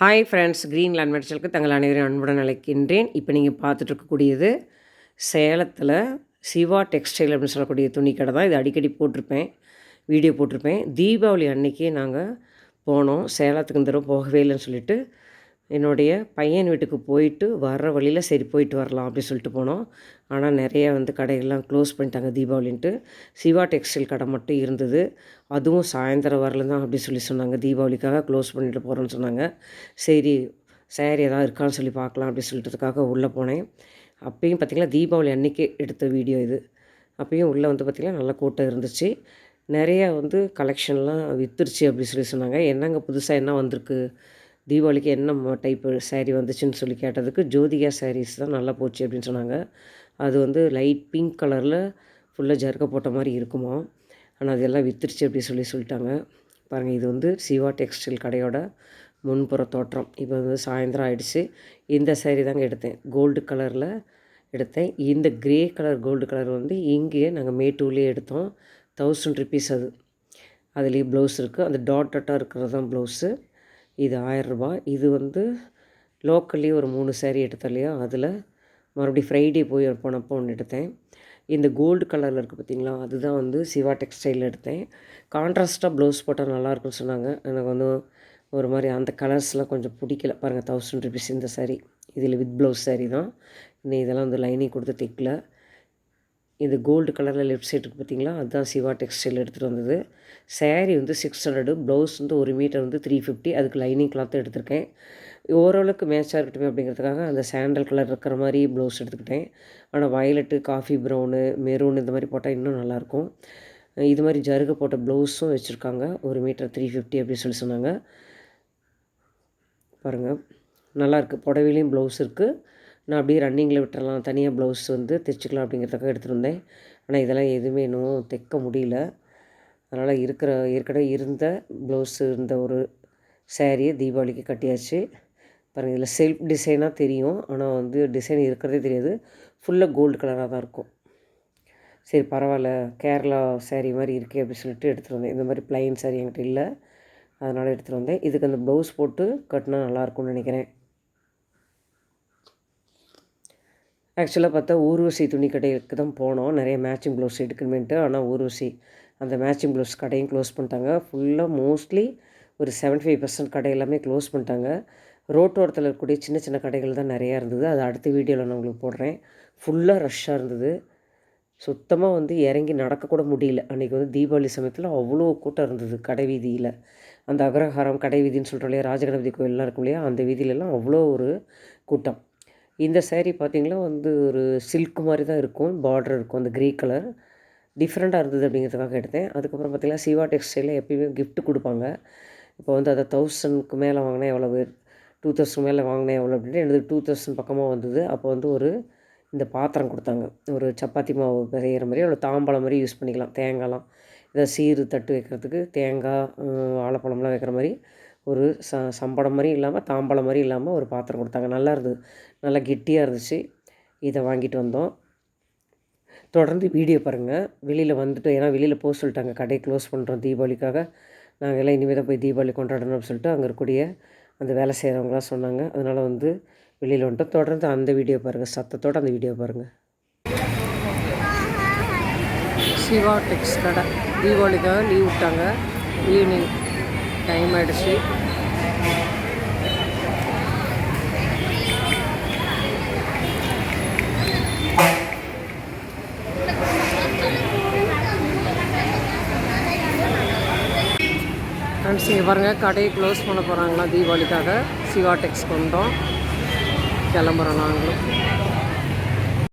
Hi friends green land மெடிசலுக்கு தங்கள் அனைவரும் அன்புடன் அழைக்கின்றேன். இப்போ நீங்கள் பார்த்துட்டு இருக்கக்கூடியது சேலத்தில் சிவா டெக்ஸ்டைல் அப்படின்னு சொல்லக்கூடிய துணி கடை தான். இது அடிக்கடி போட்டிருப்பேன் வீடியோ போட்டிருப்பேன். தீபாவளி அன்னைக்கே நாங்கள் போனோம். சேலத்துக்கு இந்த தடவை போகவே இல்லைன்னு சொல்லிட்டு என்னுடைய பையன் வீட்டுக்கு போயிட்டு வர்ற வழியில் சரி போயிட்டு வரலாம் அப்படின்னு சொல்லிட்டு போனோம். ஆனால் நிறைய வந்து கடைகள்லாம் க்ளோஸ் பண்ணிட்டாங்க தீபாவளின்ட்டு. சிவா டெக்ஸ்டைல் கடை மட்டும் இருந்தது. அதுவும் சாயந்தரம் வரல தான் அப்படி சொல்லி சொன்னாங்க. தீபாவளிக்காக க்ளோஸ் பண்ணிட்டு போகிறோன்னு சொன்னாங்க. சரி சேரீ ஏதாவது இருக்கான்னு சொல்லி பார்க்கலாம் அப்படி சொல்லிட்டுக்காக உள்ளே போனேன். அப்பயும் பார்த்திங்கன்னா தீபாவளி அன்றைக்கி எடுத்த வீடியோ இது. அப்பயும் உள்ளே வந்து பார்த்திங்கன்னா நல்ல கூட்டம் இருந்துச்சு. நிறையா வந்து கலெக்ஷன்லாம் வித்துருச்சு அப்படி சொல்லி சொன்னாங்க. என்னங்க புதுசாக என்ன வந்திருக்கு? தீபாவளிக்கு என்ன டைப்பு சேரீ வந்துச்சுன்னு சொல்லி கேட்டதுக்கு ஜோதிகா சாரீஸ் தான் நல்லா போச்சு அப்படின்னு சொன்னாங்க. அது வந்து லைட் பிங்க் கலரில் ஃபுல்லாக ஜர்க்க போட்ட மாதிரி இருக்குமா? ஆனால் அதெல்லாம் வித்துருச்சு அப்படி சொல்லி சொல்லிட்டாங்க. பாருங்கள் இது வந்து சிவா டெக்ஸ்டைல் கடையோட முன்புற தோற்றம். இப்போ வந்து சாயந்தரம் ஆகிடுச்சு இந்த சேரீ தாங்க எடுத்தேன். கோல்டு கலரில் எடுத்தேன். இந்த க்ரே கலர் கோல்டு கலர் வந்து இங்கேயே நாங்கள் மேட்டூர்லேயே எடுத்தோம். தௌசண்ட் ருபீஸ் அது. அதுலேயே ப்ளவுஸ் இருக்குது அந்த டாட் டாட்டாக இருக்கிறது தான் ப்ளவுஸு இது ஆயரரூபா. இது வந்து லோக்கல்லேயே ஒரு மூணு சேரீ எடுத்தோம் இல்லையா அதில் மறுபடியும் ஃப்ரைடே போய் போனப்போ ஒன்று எடுத்தேன். இந்த கோல்டு கலரில் இருக்குது பார்த்திங்களா அதுதான் வந்து சிவா டெக்ஸ்டைலில் எடுத்தேன். கான்ட்ராஸ்ட்டாக ப்ளவுஸ் போட்டால் நல்லாயிருக்குன்னு சொன்னாங்க. எனக்கு வந்து ஒரு மாதிரி அந்த கலர்ஸ்லாம் கொஞ்சம் பிடிக்கல. பாருங்கள் தௌசண்ட் ருபீஸ் இந்த சாரீ இதில் வித் ப்ளவுஸ் சாரீ தான். இன்னும் இதெல்லாம் வந்து லைனிங் கொடுத்து தைக்கல. இது கோல்டு கலரில் லெஃப்ட் சைடு இருக்குது பார்த்தீங்களா? அதுதான் சிவா டெக்ஸ்டைல் எடுத்துகிட்டு வந்தது. சேரீ வந்து சிக்ஸ் ஹண்ட்ரடு ப்ளவுஸ் வந்து ஒரு மீட்டர் வந்து த்ரீ ஃபிஃப்டி அதுக்கு லைனிங் கிளாத் எடுத்திருக்கேன். ஓரளவுக்கு மேட்சாக இருக்கட்டும் அப்படிங்கிறதுக்காக அந்த சாண்டல் கலர் இருக்கிற மாதிரி ப்ளவுஸ் எடுத்துக்கிட்டேன். ஆனால் வயலட்டு காஃபி ப்ரௌனு மெரூன் இந்த மாதிரி போட்டால் இன்னும் நல்லாயிருக்கும். இது மாதிரி ஜருகு போட்ட ப்ளவுஸும் வச்சுருக்காங்க. ஒரு மீட்டர் த்ரீ ஃபிஃப்டி அப்படின்னு சொல்லி சொன்னாங்க. பாருங்கள் நல்லாயிருக்கு. புடவையிலையும் ப்ளவுஸ் இருக்குது நான் அப்படியே ரன்னிங்கில் விட்டுறலாம். தனியாக ப்ளவுஸ் வந்து தைச்சிக்கலாம் அப்படிங்கிறதுக்காக எடுத்துகிட்டு வந்தேன் ஆனால் இதெல்லாம் எதுவுமே இன்னும் தைக்க முடியல. அதனால் இருக்கிற ஏற்கனவே இருந்த ப்ளவுஸ் இருந்த ஒரு சேரீயை தீபாவளிக்கு கட்டியாச்சு. பாருங்கள் இதில் செல்ஃப் டிசைனாக தெரியும். ஆனால் வந்து டிசைன் இருக்கிறதே தெரியாது. ஃபுல்லாக கோல்டு கலராக தான் இருக்கும். சரி பரவாயில்ல. கேரளா சேரீ மாதிரி இருக்கே அப்படின்னு சொல்லிட்டு எடுத்துகிட்டு வந்தேன் இந்த மாதிரி ப்ளைன் சேரீ என்கிட்ட இல்லை. அதனால் எடுத்துகிட்டு வந்தேன் இதுக்கு அந்த ப்ளவுஸ் போட்டு கட்டினா நல்லாயிருக்கும்னு நினைக்கிறேன். ஆக்சுவலாக பார்த்தா ஊர்வசி துணி கடைக்கு தான் போனோம். நிறைய மேட்சிங் ப்ளவுஸ் எடுக்கணுமென்ட்டு. ஆனால் ஊர்வசி அந்த மேட்சிங் ப்ளவுஸ் கடையும் க்ளோஸ் பண்ணிட்டாங்க. ஃபுல்லாக மோஸ்ட்லி ஒரு செவன்ட்டி ஃபைவ் பர்சன்ட் கடை எல்லாமே க்ளோஸ் பண்ணிட்டாங்க. ரோட்டோரத்தில் இருக்கக்கூடிய சின்ன சின்ன கடைகள் தான் நிறையா இருந்தது. அது அடுத்த வீடியோவில் நான் உங்களுக்கு போடுறேன். ஃபுல்லாக ரஷ்ஷாக இருந்தது. சுத்தமாக வந்து இறங்கி நடக்கக்கூட முடியல. அன்றைக்கி வந்து தீபாவளி சமயத்தில் அவ்வளோ கூட்டம் இருந்தது கடை வீதியில். அந்த அக்ரஹாரம் கடை வீதின்னு சொல்கிறோம் இல்லையா ராஜகணபதி கோயிலெலாம் இருக்கும் இல்லையா அந்த வீதியிலலாம் அவ்வளோ ஒரு கூட்டம். இந்த சேரீ பார்த்திங்கன்னா வந்து ஒரு சில்க் மாதிரி தான் இருக்கும். பார்டர் இருக்கும். அந்த க்ரே கலர் டிஃப்ரெண்ட்டாக இருந்தது அப்படிங்கிறதுக்காக எடுத்தேன். அதுக்கப்புறம் பார்த்திங்கன்னா சிவா டெக்ஸ்டைலில் எப்பயுமே கிஃப்ட் கொடுப்பாங்க. இப்போ வந்து அதை தௌசண்ட்க்கு மேலே வாங்கினா எவ்வளவு? டூ தௌசண்ட் மேலே வாங்கினேன் எவ்வளோ அப்படின்ட்டு எனக்கு டூ தௌசண்ட் பக்கமாக வந்தது. அப்போ வந்து ஒரு இந்த பாத்திரம் கொடுத்தாங்க. ஒரு சப்பாத்தி மாவு செய்கிற மாதிரி அவ்வளோ தாம்பழம் மாதிரி யூஸ் பண்ணிக்கலாம். தேங்காய்லாம். இதை சீர் தட்டு வைக்கிறதுக்கு தேங்காய் வாழைப்பழம்லாம் வைக்கிற மாதிரி ஒரு ச சம்படம் மாதிரி இல்லாமல் தாம்பாளம் மாதிரி இல்லாமல் ஒரு பாத்திரம் கொடுத்தாங்க. நல்லா இருந்தது. நல்லா கெட்டியாக இருந்துச்சு. இதை வாங்கிட்டு வந்தோம். தொடர்ந்து வீடியோ பாருங்கள் வெளியில் வந்துட்டு ஏன்னா வெளியில் போக சொல்லிட்டாங்க. கடையை க்ளோஸ் பண்ணுறோம் தீபாவளிக்காக. நாங்கள் எல்லாம் இனிமேல் தான் போய் தீபாவளி கொண்டாடணும் அப்படின்னு சொல்லிட்டு அங்கே இருக்கக்கூடிய அந்த வேலை செய்கிறவங்களாம் சொன்னாங்க. அதனால் வந்து வெளியில் வந்துட்டு தொடர்ந்து அந்த வீடியோ பாருங்கள் சத்தத்தோடு அந்த வீடியோ பாருங்கள் சிவா டெக்ஸ் கடை. தீபாவளிக்காக லீவ் விட்டாங்க. ஈவினிங் டைம் ஆகிடுச்சு ஃப்ரெண்ட்ஸ் இங்கே பாருங்கள் கடையை க்ளோஸ் பண்ண போகிறாங்களா தீபாவளிக்காக. சிவா டெக்ஸ் கொண்டோம். கிளம்புறோம் நாங்களும்.